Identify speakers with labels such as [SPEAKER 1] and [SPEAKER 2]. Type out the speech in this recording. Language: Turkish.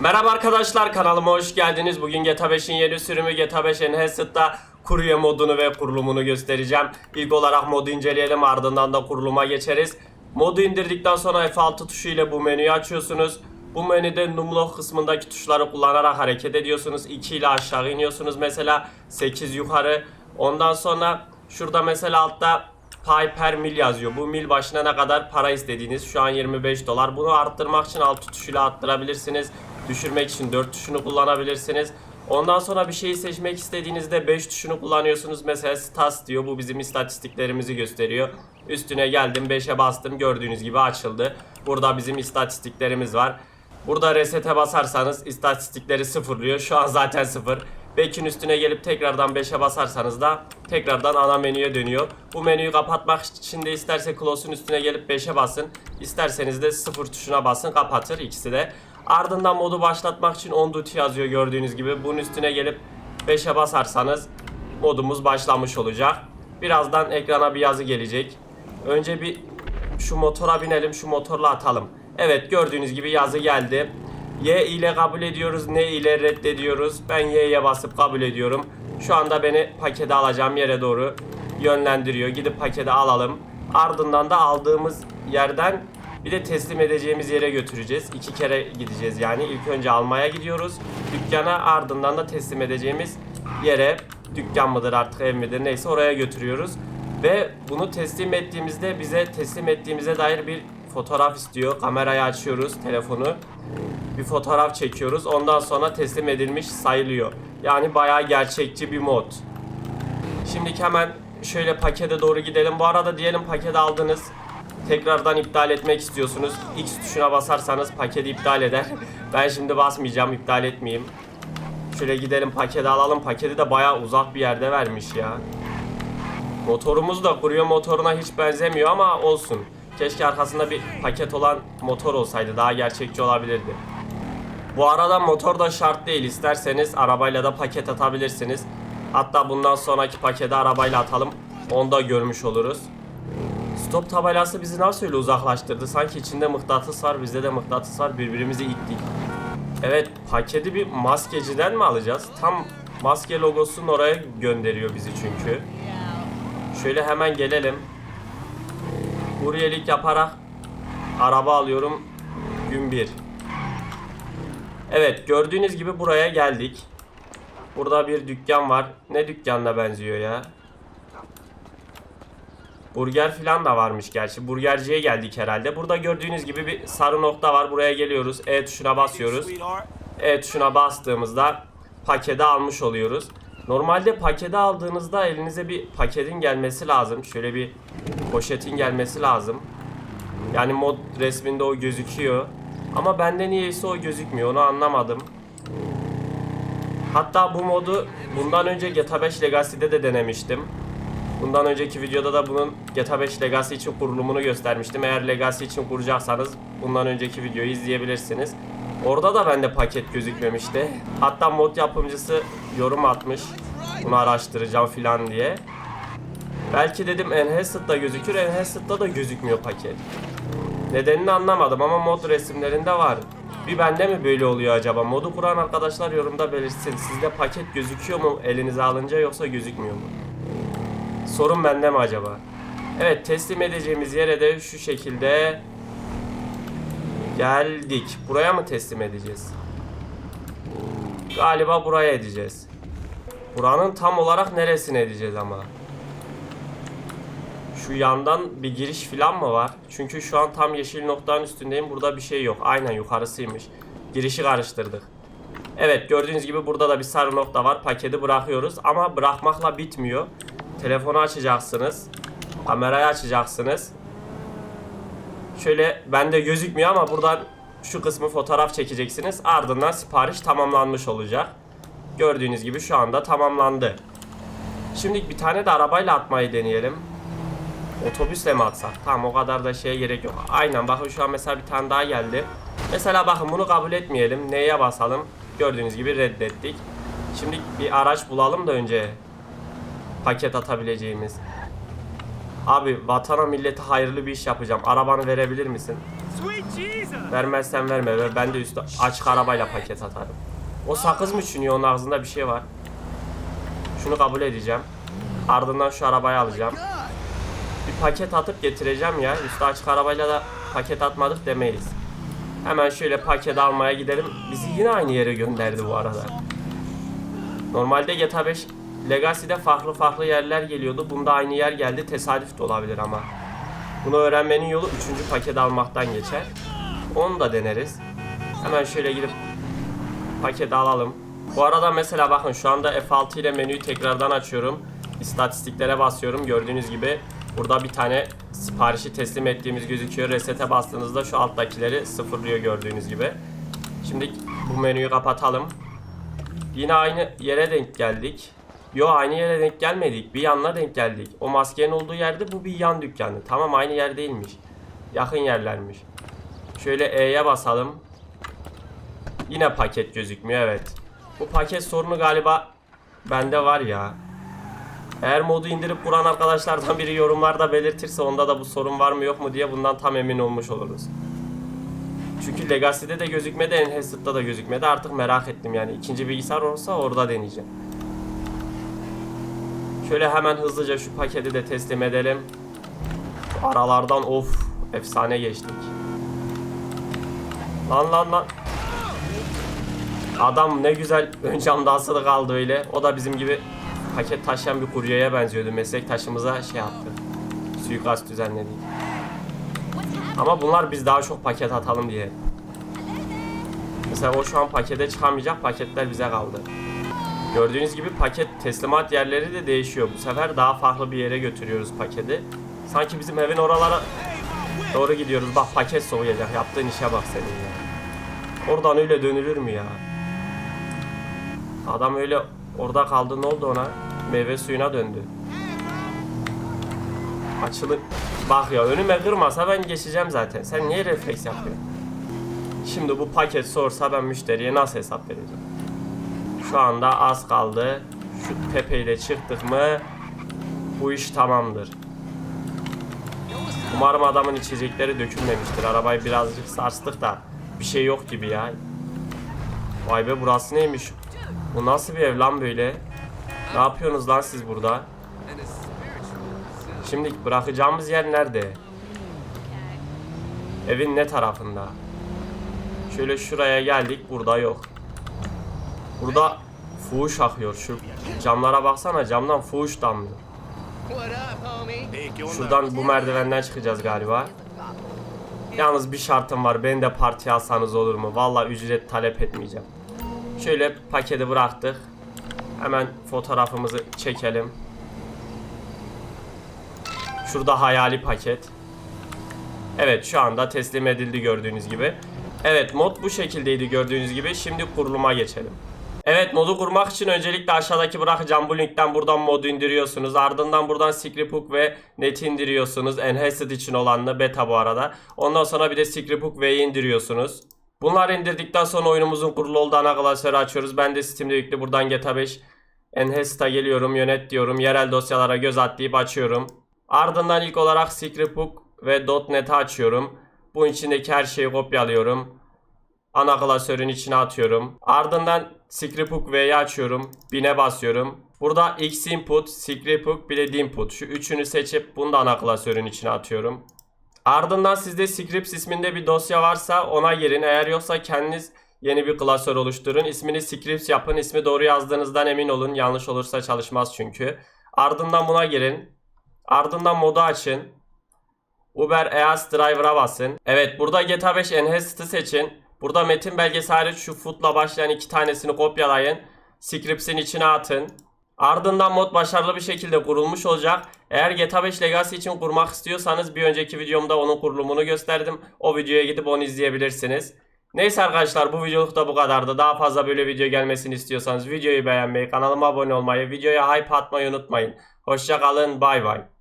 [SPEAKER 1] Merhaba arkadaşlar kanalıma hoş geldiniz. Bugün GTA 5'in yeni sürümü GTA 5 Enhanced'da kurye modunu ve kurulumunu göstereceğim. İlk olarak modu inceleyelim ardından da kuruluma geçeriz. Modu indirdikten sonra F6 tuşu ile bu menüyü açıyorsunuz. Bu menüde numlock kısmındaki tuşları kullanarak hareket ediyorsunuz. 2 ile aşağı iniyorsunuz mesela 8 yukarı. Ondan sonra şurada mesela altta pay per mil yazıyor. Bu mil başına ne kadar para istediğiniz. Şu an 25 dolar. Bunu arttırmak için alt tuşuyla arttırabilirsiniz. Düşürmek için 4 tuşunu kullanabilirsiniz. Ondan sonra bir şeyi seçmek istediğinizde 5 tuşunu kullanıyorsunuz. Mesela stats diyor. Bu bizim istatistiklerimizi gösteriyor. Üstüne geldim 5'e bastım. Gördüğünüz gibi açıldı. Burada bizim istatistiklerimiz var. Burada resete basarsanız istatistikleri sıfırlıyor. Şu an zaten sıfır. Back'in üstüne gelip tekrardan 5'e basarsanız da tekrardan ana menüye dönüyor. Bu menüyü kapatmak için de isterse close'un üstüne gelip 5'e basın. İsterseniz de 0 tuşuna basın kapatır ikisi de. Ardından modu başlatmak için on duty yazıyor gördüğünüz gibi. Bunun üstüne gelip 5'e basarsanız modumuz başlamış olacak. Birazdan ekrana bir yazı gelecek. Önce bir şu motora binelim, şu motorla atalım. Evet gördüğünüz gibi yazı geldi. Y ile kabul ediyoruz, N ile reddediyoruz. Ben Y'ye basıp kabul ediyorum. Şu anda beni pakete alacağım yere doğru yönlendiriyor. Gidip paketi alalım. Ardından da aldığımız yerden bir de teslim edeceğimiz yere götüreceğiz. İki kere gideceğiz yani. İlk önce almaya gidiyoruz. Dükkana ardından da teslim edeceğimiz yere dükkan mıdır artık ev midir neyse oraya götürüyoruz. Ve bunu teslim ettiğimizde bize teslim ettiğimize dair bir fotoğraf istiyor. Kamerayı açıyoruz telefonu. Bir fotoğraf çekiyoruz. Ondan sonra teslim edilmiş sayılıyor. Yani bayağı gerçekçi bir mod. Şimdi hemen şöyle pakete doğru gidelim. Bu arada diyelim paketi aldınız. Tekrardan iptal etmek istiyorsunuz. X tuşuna basarsanız paketi iptal eder. Ben şimdi basmayacağım, iptal etmeyeyim. Şöyle gidelim paketi alalım. Paketi de bayağı uzak bir yerde vermiş ya. Motorumuz da kurye motoruna hiç benzemiyor ama olsun. Keşke arkasında bir paket olan motor olsaydı daha gerçekçi olabilirdi. Bu arada motor da şart değil. İsterseniz arabayla da paket atabilirsiniz. Hatta bundan sonraki paketi arabayla atalım. Onu da görmüş oluruz. Stop tabelası bizi nasıl öyle uzaklaştırdı? Sanki içinde mıknatıs var, bizde de mıknatıs var. Birbirimizi ittik. Evet, paketi bir maskeciden mi alacağız? Tam maske logosunun oraya gönderiyor bizi çünkü. Şöyle hemen gelelim. Kuryelik yaparak araba alıyorum. Gün 1. Evet gördüğünüz gibi buraya geldik. Burada bir dükkan var. Ne dükkanına benziyor ya? Burger falan da varmış gerçi. Burgerciye geldik herhalde. Burada gördüğünüz gibi bir sarı nokta var. Buraya geliyoruz. E tuşuna basıyoruz. E tuşuna bastığımızda paketi almış oluyoruz. Normalde paketi aldığınızda elinize bir paketin gelmesi lazım. Şöyle bir poşetin gelmesi lazım. Yani mod resminde o gözüküyor. Ama bende niyeyse o gözükmüyor. Onu anlamadım. Hatta bu modu bundan önce GTA 5 Legacy'de de denemiştim. Bundan önceki videoda da bunun GTA 5 Legacy için kurulumunu göstermiştim. Eğer Legacy için kuracaksanız bundan önceki videoyu izleyebilirsiniz. Orada da bende paket gözükmemişti. Hatta mod yapımcısı yorum atmış. Bunu araştıracağım filan diye. Belki dedim Enhanced'da gözükür. Enhanced'da da gözükmüyor paket. Nedenini anlamadım ama mod resimlerinde var. Bir bende mi böyle oluyor acaba? Modu kuran arkadaşlar yorumda belirtsin. Sizde paket gözüküyor mu elinize alınca yoksa gözükmüyor mu? Sorun bende mi acaba? Evet teslim edeceğimiz yere de şu şekilde geldik. Buraya mı teslim edeceğiz? Galiba buraya edeceğiz. Buranın tam olarak neresine edeceğiz ama? Şu yandan bir giriş falan mı var? Çünkü şu an tam yeşil noktanın üstündeyim. Burada bir şey yok. Aynen yukarısıymış. Girişi karıştırdık. Evet gördüğünüz gibi burada da bir sarı nokta var. Paketi bırakıyoruz ama bırakmakla bitmiyor. Telefonu açacaksınız. Kamerayı açacaksınız. Şöyle bende gözükmüyor ama buradan şu kısmı fotoğraf çekeceksiniz. Ardından sipariş tamamlanmış olacak. Gördüğünüz gibi şu anda tamamlandı. Şimdi bir tane de arabayla atmayı deneyelim. Otobüsle mi atsak? Tamam o kadar da şeye gerek yok. Aynen bakın şu an mesela bir tane daha geldi. Mesela bakın bunu kabul etmeyelim. Neye basalım? Gördüğünüz gibi reddettik. Şimdi bir araç bulalım da önce paket atabileceğimiz. Abi vatana millete hayırlı bir iş yapacağım. Arabanı verebilir misin? Vermezsen verme ve ben de üstü açık arabayla paket atarım. O sakız mı çünüyor onun ağzında bir şey var. Şunu kabul edeceğim. Ardından şu arabayı alacağım. Bir paket atıp getireceğim ya. Üstü açık arabayla da paket atmadık demeyiz. Hemen şöyle paket almaya gidelim. Bizi yine aynı yere gönderdi bu arada. Normalde GTA 5 Legacy'de farklı farklı yerler geliyordu. Bunda aynı yer geldi. Tesadüf de olabilir ama. Bunu öğrenmenin yolu 3. paket almaktan geçer. Onu da deneriz. Hemen şöyle gidip paketi alalım. Bu arada mesela bakın şu anda F6 ile menüyü tekrardan açıyorum. İstatistiklere basıyorum. Gördüğünüz gibi burada bir tane siparişi teslim ettiğimiz gözüküyor. Reset'e bastığınızda şu alttakileri sıfırlıyor gördüğünüz gibi. Şimdi bu menüyü kapatalım. Yine aynı yere denk geldik. Yo aynı yere denk gelmedik. Bir yanına denk geldik. O maskenin olduğu yerde bu bir yan dükkanı. Tamam aynı yer değilmiş. Yakın yerlermiş. Şöyle E'ye basalım. Yine paket gözükmüyor evet. Bu paket sorunu galiba bende var ya. Eğer modu indirip kuran arkadaşlardan biri yorumlarda belirtirse onda da bu sorun var mı yok mu diye bundan tam emin olmuş oluruz. Çünkü Legacy'de de gözükmedi, Enhanced'da da gözükmedi. Artık merak ettim yani. ikinci bilgisayar olursa orada deneyeceğim. Şöyle hemen hızlıca şu paketi de teslim edelim. Şu aralardan of efsane geçtik. Lan lan lan. Adam ne güzel ön camda asılı kaldı öyle. O da bizim gibi paket taşıyan bir kuryeye benziyordu. Meslektaşımıza şey yaptı. Suikast düzenledi. Ama bunlar biz daha çok paket atalım diye. Mesela o şu an pakete çıkamayacak paketler bize kaldı. Gördüğünüz gibi paket teslimat yerleri de değişiyor. Bu sefer daha farklı bir yere götürüyoruz paketi. Sanki bizim evin oralara doğru gidiyoruz. Bak paket soğuyacak. Yaptığın işe bak senin ya. Oradan öyle dönülür mü ya? Adam öyle orada kaldı. Ne oldu ona? Meyve suyuna döndü. Açılı... Bak ya önüme kırmasa ben geçeceğim zaten. Sen niye refleks yapıyorsun? Şimdi bu paket sorsa ben müşteriye nasıl hesap vereceğim? Şu anda az kaldı. Şu tepeyle çıktık mı bu iş tamamdır. Umarım adamın içecekleri dökülmemiştir. Arabayı birazcık sarstık da bir şey yok gibi ya. Vay be burası neymiş? Bu nasıl bir ev lan böyle? Ne yapıyorsunuz lan siz burada? Şimdi bırakacağımız yer nerede? Evin ne tarafında? Şöyle şuraya geldik. Burada yok. Burada fuhuş akıyor. Şu camlara baksana. Camdan fuhuş damlıyor. Şuradan bu merdivenden çıkacağız galiba. Yalnız bir şartım var. Beni de partiye alsanız olur mu? Valla ücret talep etmeyeceğim. Şöyle paketi bıraktık. Hemen fotoğrafımızı çekelim. Şurada hayali paket. Evet şu anda teslim edildi gördüğünüz gibi. Evet mod bu şekildeydi gördüğünüz gibi. Şimdi kuruluma geçelim. Evet modu kurmak için öncelikle aşağıdaki bırakacağım bu linkten buradan modu indiriyorsunuz. Ardından buradan Scriptbook ve Net'i indiriyorsunuz. Enhanced için olanlı beta bu arada. Ondan sonra bir de Scriptbook V'yi indiriyorsunuz. Bunları indirdikten sonra oyunumuzun kurulu olduğu ana klasörü açıyoruz. Ben de Steam'de yüklü buradan GTA 5 Enhanced'a geliyorum, yönet diyorum. Yerel dosyalara göz atlayıp açıyorum. Ardından ilk olarak Scriptbook ve .NET'i açıyorum. Bu içindeki her şeyi kopyalıyorum. Ana klasörün içine atıyorum. Ardından Scriptbook V'yi açıyorum. Bin'e basıyorum. Burada X input, Scriptbook bir de input. Şu üçünü seçip bunu da ana klasörün içine atıyorum. Ardından sizde scripts isminde bir dosya varsa ona girin. Eğer yoksa kendiniz yeni bir klasör oluşturun. İsmini scripts yapın. İsmi doğru yazdığınızdan emin olun. Yanlış olursa çalışmaz çünkü. Ardından buna girin. Ardından modu açın. Uber EAS Driver'a basın. Evet burada GTA 5 Enhanced'ı seçin. Burada metin belgesi hariç şu foot'la başlayan iki tanesini kopyalayın. Scripts'in içine atın. Ardından mod başarılı bir şekilde kurulmuş olacak. Eğer GTA 5 Legacy için kurmak istiyorsanız bir önceki videomda onun kurulumunu gösterdim. O videoya gidip onu izleyebilirsiniz. Neyse arkadaşlar bu videoluk da bu kadardı. Daha fazla böyle video gelmesini istiyorsanız videoyu beğenmeyi, kanalıma abone olmayı, videoya hype atmayı unutmayın. Hoşça kalın, bay bay.